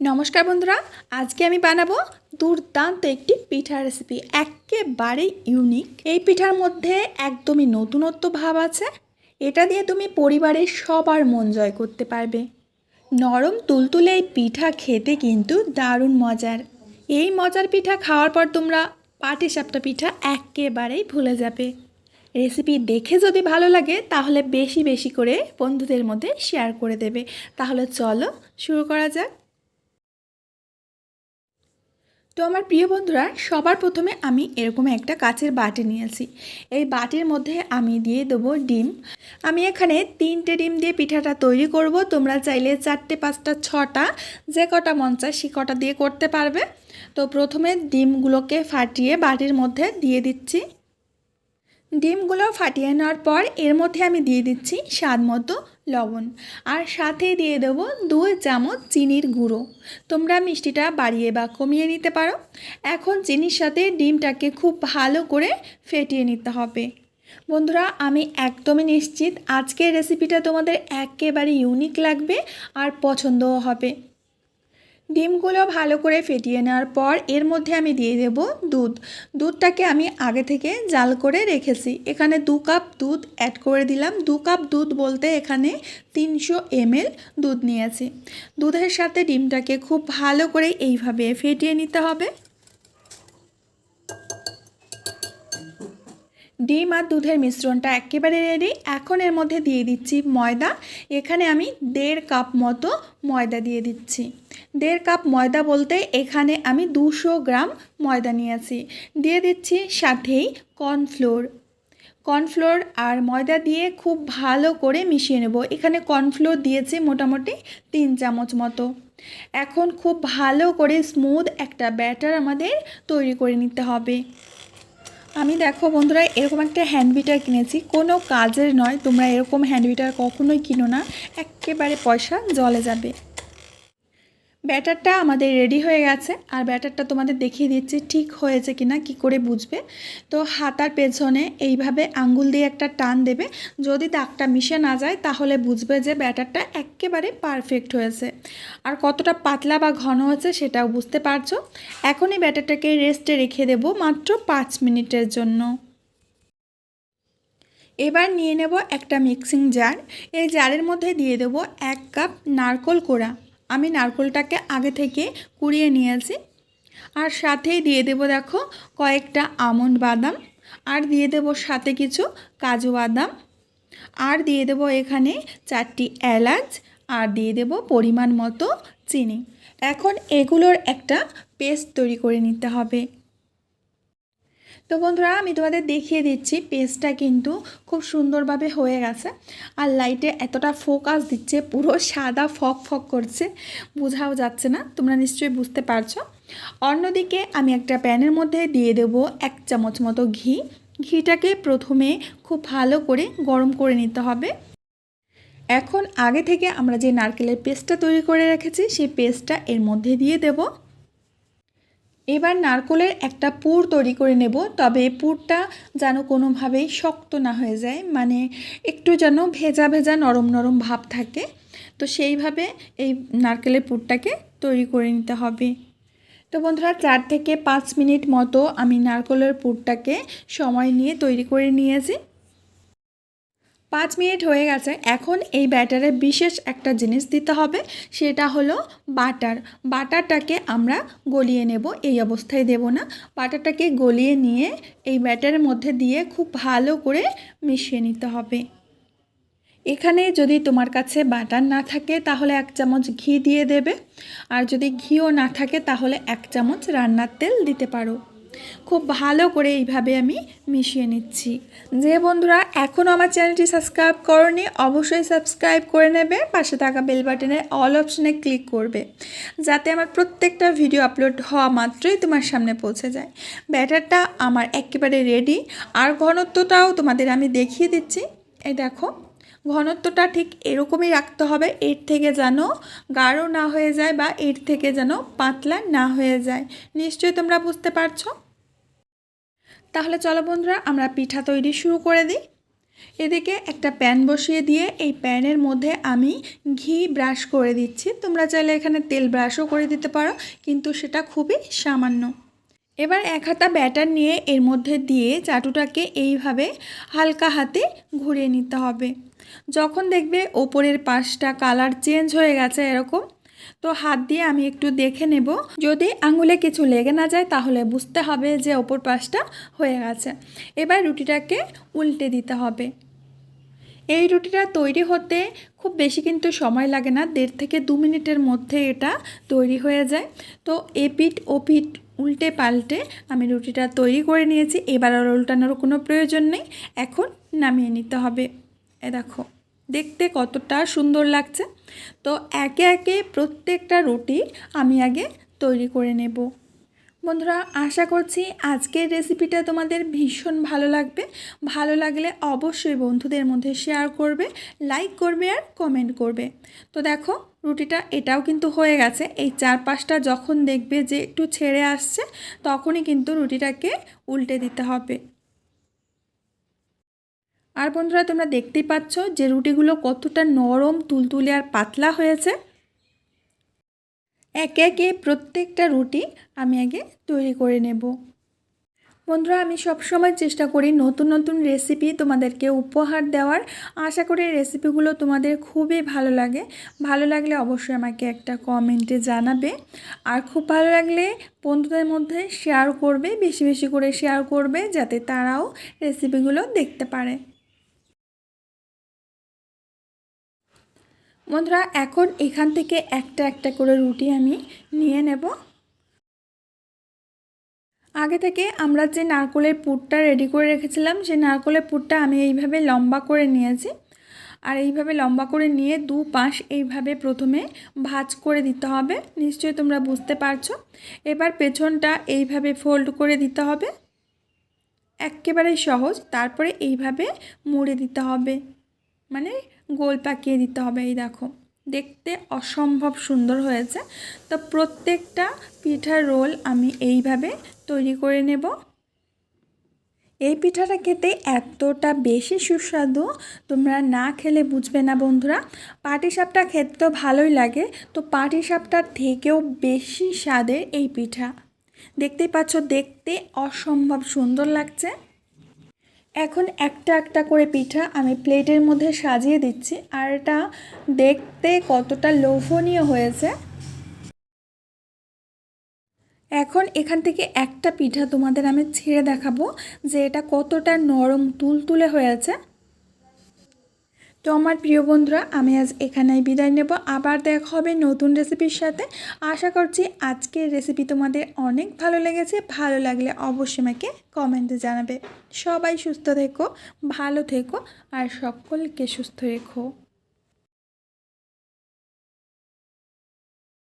নমস্কার বন্ধুরা, আজকে আমি বানাবো দুর্দান্ত একটি পিঠার রেসিপি একেবারে ইউনিক এই পিঠার মধ্যে একদমই নতুনত্ব ভাব আছে। এটা দিয়ে তুমি পরিবারের সবার মন জয় করতে পারবে। নরম তুলতুলে এই পিঠা খেতে কিন্তু দারুণ মজার। এই মজার পিঠা খাওয়ার পর তোমরা পাটিসাপটা পিঠা একেবারেই ভুলে যাবে। রেসিপি দেখে যদি ভালো লাগে, তাহলে বেশি বেশি করে বন্ধুদের মধ্যে শেয়ার করে দেবে। তাহলে চলো শুরু করা যাক। তো আমার প্রিয় বন্ধুরা, সবার প্রথমে আমি এরকম একটা কাচের বাটি নিয়েছি। এই বাটির মধ্যে আমি দিয়ে দেবো ডিম। আমি এখানে তিনটে ডিম দিয়ে পিঠাটা তৈরি করব। তোমরা চাইলে চারটে, পাঁচটা, ছটা, যে কটা মন চায় সে কটা দিয়ে করতে পারবে। তো প্রথমে ডিমগুলোকে ফাটিয়ে বাটির মধ্যে দিয়ে দিচ্ছি। ডিমগুলো ফাটিয়ে নেওয়ার পর এর মধ্যে আমি দিয়ে দিচ্ছি স্বাদ মতো লবণ। আর সাথে দিয়ে দেবো দুই চামচ চিনির গুঁড়ো। তোমরা মিষ্টিটা বাড়িয়ে বা কমিয়ে নিতে পারো। এখন চিনির সাথে ডিমটাকে খুব ভালো করে ফেটিয়ে নিতে হবে। বন্ধুরা, আমি একদমই নিশ্চিত আজকের রেসিপিটা তোমাদের একেবারে ইউনিক লাগবে আর পছন্দও হবে। ডিমগুলো ভালো করে ফেটিয়ে নেওয়ার পর এর মধ্যে আমি দিয়ে দেব দুধ। দুধটাকে আমি আগে থেকে জাল করে রেখেছি। এখানে দু কাপ দুধ অ্যাড করে দিলাম। দু কাপ দুধ বলতে এখানে তিনশো এমএল দুধ নিয়েছি। দুধের সাথে ডিমটাকে খুব ভালো করে এইভাবে ফেটিয়ে নিতে হবে। ডিম আর দুধের মিশ্রণটা একেবারে রেডি এখন এর মধ্যে দিয়ে দিচ্ছি ময়দা। এখানে আমি দেড় কাপ মতো ময়দা দিয়ে দিচ্ছি। দেড় কাপ ময়দা বলতে এখানে আমি দুশো গ্রাম ময়দা নিয়েছি। দিয়ে দিচ্ছি সাথেই কর্নফ্লোর। কর্নফ্লোর আর ময়দা দিয়ে খুব ভালো করে মিশিয়ে নেব। এখানে কর্নফ্লোর দিয়েছি মোটামুটি তিন চামচ মতো। এখন খুব ভালো করে স্মুথ একটা ব্যাটার আমাদের তৈরি করে নিতে হবে। আমি দেখো বন্ধুরা, এরকম একটা হ্যান্ড বিটার কিনেছি। কোনো কাজের নয়, তোমরা এরকম হ্যান্ড বিটার কখনোই কিনো না। একেবারে পয়সা জলে যাবে। ব্যাটারটা আমাদের রেডি হয়ে গেছে, আর ব্যাটারটা তোমাদের দেখিয়ে দিচ্ছি ঠিক হয়েছে কিনা, কি করে বুঝবে। তো হাতার পেছনে এইভাবে আঙ্গুল দিয়ে একটা টান দেবে। যদি দাগটা মিশে না যায়, তাহলে বুঝবে যে ব্যাটারটা একেবারে পারফেক্ট হয়েছে। আর কতটা পাতলা বা ঘন হয়েছে, সেটাও বুঝতে পারছ। এখনই ব্যাটারটাকে রেস্টে রেখে দেব মাত্র পাঁচ মিনিটের জন্য। এবার নিয়ে নেব একটা মিক্সিং জার এই জারের মধ্যে দিয়ে দেব এক কাপ নারকোল কোড়া। আমি নারকোলটাকে আগে থেকে কুড়িয়ে নিয়েছি। আর সাথেই দিয়ে দেব দেখো কয়েকটা আমন্ড বাদাম, আর দিয়ে দেব সাথে কিছু কাজু বাদাম, আর দিয়ে দেব এখানে চারটি এলাচ, আর দিয়ে দেব পরিমাণ মতো চিনি। এখন এগুলোর একটা পেস্ট তৈরি করে নিতে হবে। তো বন্ধুরা, আমি তোমাদের দেখিয়ে দিচ্ছি পেস্টটা কিন্তু খুব সুন্দরভাবে হয়ে গেছে। আর লাইটে এতটা ফোকাস দিচ্ছে, পুরো সাদা ফক ফক করছে, বোঝাও যাচ্ছে না, তোমরা নিশ্চয়ই বুঝতে পারছ। অন্যদিকে আমি একটা প্যানের মধ্যে দিয়ে দেব এক চামচ মতো ঘি। ঘিটাকে প্রথমে খুব ভালো করে গরম করে নিতে হবে। এখন আগে থেকে আমরা যে নারকেলের পেস্টটা তৈরি করে রেখেছি, সেই পেস্টটা এর মধ্যে দিয়ে দেবো। এবার নারকলের একটা পুর তৈরি করে নেব, তবে পুরটা যেন কোনোভাবেই শক্ত না হয়ে যায় মানে একটু যেন ভেজা ভেজা নরম নরম ভাব থাকে। তো সেইভাবে এই নারকেলের পুরটাকে তৈরি করে নিতে হবে। তো বন্ধুরা, চার থেকে পাঁচ মিনিট মতো আমি নারকলের পুরটাকে সময় নিয়ে তৈরি করে নিয়েছি। পাঁচ মিনিট হয়ে গেছে, এখন এই ব্যাটারে বিশেষ একটা জিনিস দিতে হবে, সেটা হলো বাটার। বাটারটাকে আমরা গলিয়ে নেব, এই অবস্থায় দেব না। বাটারটাকে গলিয়ে নিয়ে এই ব্যাটারের মধ্যে দিয়ে খুব ভালো করে মিশিয়ে নিতে হবে। এখানে যদি তোমার কাছে বাটার না থাকে, তাহলে এক চামচ ঘি দিয়ে দেবে। আর যদি ঘিও না থাকে, তাহলে এক চামচ রান্নার তেল দিতে পারো। খুব ভালো করে এইভাবে আমি মিশিয়ে নিচ্ছি। যে বন্ধুরা এখনও আমার চ্যানেলটি সাবস্ক্রাইব করনি, অবশ্যই সাবস্ক্রাইব করে নেবে, পাশে থাকা বেল বাটনে অল অপশনে ক্লিক করবে, যাতে আমার প্রত্যেকটা ভিডিও আপলোড হওয়া মাত্রই তোমার সামনে পৌঁছে যায়। ব্যাটারটা আমার একেবারে রেডি আর ঘনত্বটাও তোমাদের আমি দেখিয়ে দিচ্ছি। এই দেখো, ঘনত্বটা ঠিক এরকমই রাখতে হবে, এর থেকে যেন গাঢ় না হয়ে যায় বা এর থেকে যেন পাতলা না হয়ে যায়। নিশ্চয়ই তোমরা বুঝতে পারছ? তাহলে চলো বন্ধুরা, আমরা পিঠা তৈরি শুরু করে দিই। এদিকে একটা প্যান বসিয়ে দিয়ে এই প্যানের মধ্যে আমি ঘি ব্রাশ করে দিচ্ছি। তোমরা চাইলে এখানে তেল ব্রাশও করে দিতে পারো, কিন্তু সেটা খুবই সামান্য। এবার এক হাতা ব্যাটার নিয়ে এর মধ্যে দিয়ে চাটুটাকে এইভাবে হালকা হাতে ঘুরিয়ে নিতে হবে। যখন দেখবে ওপরের পাশটা কালার চেঞ্জ হয়ে গেছে এরকম তো হাত দিয়ে আমি একটু দেখে নেব। যদি আঙুলে কিছু লেগে না যায়, তাহলে বুঝতে হবে যে ওপর পাশটা হয়ে গেছে। এবার রুটিটাকে উল্টে দিতে হবে। এই রুটিটা তৈরি হতে খুব বেশি কিন্তু সময় লাগে না, দেড় থেকে দু মিনিটের মধ্যে এটা তৈরি হয়ে যায়। তো এপিট ওপিট উল্টে পাল্টে আমি রুটিটা তৈরি করে নিয়েছি। এবার আর উল্টানোর কোনো প্রয়োজন নেই। এখন নামিয়ে নিতে হবে। এ দেখো। দেখতে কতটা সুন্দর লাগছে। তো একে একে প্রত্যেকটা রুটি আমি আগে তৈরি করে নেব। বন্ধুরা, আশা করছি আজকের রেসিপিটা তোমাদের ভীষণ ভালো লাগবে। ভালো লাগলে অবশ্যই বন্ধুদের মধ্যে শেয়ার করবে লাইক করবে আর কমেন্ট করবে। তো দেখো, রুটিটা এটাও কিন্তু হয়ে গেছে। এই চার পাঁচটা যখন দেখবে যে একটু ছেড়ে আসছে, তখনই কিন্তু রুটিটাকে উল্টে দিতে হবে। আর বন্ধুরা, তোমরা দেখতেই পাচ্ছ যে রুটিগুলো কতটা নরম, তুলতুলে আর পাতলা হয়েছে। একে একে প্রত্যেকটা রুটি আমি আগে তৈরি করে নেব। বন্ধুরা, আমি সবসময় চেষ্টা করি নতুন নতুন রেসিপি তোমাদেরকে উপহার দেওয়ার। আশা করি রেসিপিগুলো তোমাদের খুবই ভালো লাগে। ভালো লাগলে অবশ্যই আমাকে একটা কমেন্টে জানাবে। আর খুব ভালো লাগলে বন্ধুদের মধ্যে শেয়ার করবে, বেশি বেশি করে শেয়ার করবে, যাতে তারাও রেসিপিগুলো দেখতে পারে। বন্ধুরা, এখন এখান থেকে একটা একটা করে রুটি আমি নিয়ে নেব। আগে থেকে আমরা যে নারকলের পুরটা রেডি করে রেখেছিলাম, সেই নারকলের পুরটা আমি এইভাবে লম্বা করে নিয়েছি। আর এইভাবে লম্বা করে নিয়ে দু পাশ এইভাবে প্রথমে ভাজ করে দিতে হবে। নিশ্চয়ই তোমরা বুঝতে পারছ। এবার পেছনটা এইভাবে ফোল্ড করে দিতে হবে। একেবারে সহজ। তারপরে এইভাবে মুড়ে দিতে হবে। মানে গোল পাকিয়ে দিতে হবে, এই দেখো। দেখতে অসম্ভব সুন্দর হয়েছে। তো প্রত্যেকটা পিঠার রোল আমি এইভাবে তৈরি করে নেব। এই পিঠাটা খেতে এতটা বেশি সুস্বাদু, তোমরা না খেলে বুঝবে না বন্ধুরা। পাটিসাপটা খেতে তো ভালোই লাগে, তো পাটিসাপটার থেকেও বেশি স্বাদের এই পিঠা। দেখতেই পাচ্ছ, দেখতে অসম্ভব সুন্দর লাগছে। এখন একটা একটা করে পিঠা আমি প্লেটের মধ্যে সাজিয়ে দিচ্ছি, আর এটা দেখতে কতটা লোভনীয় হয়েছে। এখন এখান থেকে একটা পিঠা তোমাদের আমি ছেড়ে দেখাবো যে এটা কতটা নরম, তুলতুলে হয়েছে। তো আমার প্রিয় বন্ধুরা, আমি আজ এখানেই বিদায় নেব। আবার দেখা হবে নতুন রেসিপির সাথে। আশা করছি আজকের রেসিপি তোমাদের অনেক ভালো লেগেছে। ভালো লাগলে অবশ্যই আমাকে কমেন্টে জানাবে। সবাই সুস্থ থেকো, ভালো থেকো, আর সকলকে সুস্থ রেখো।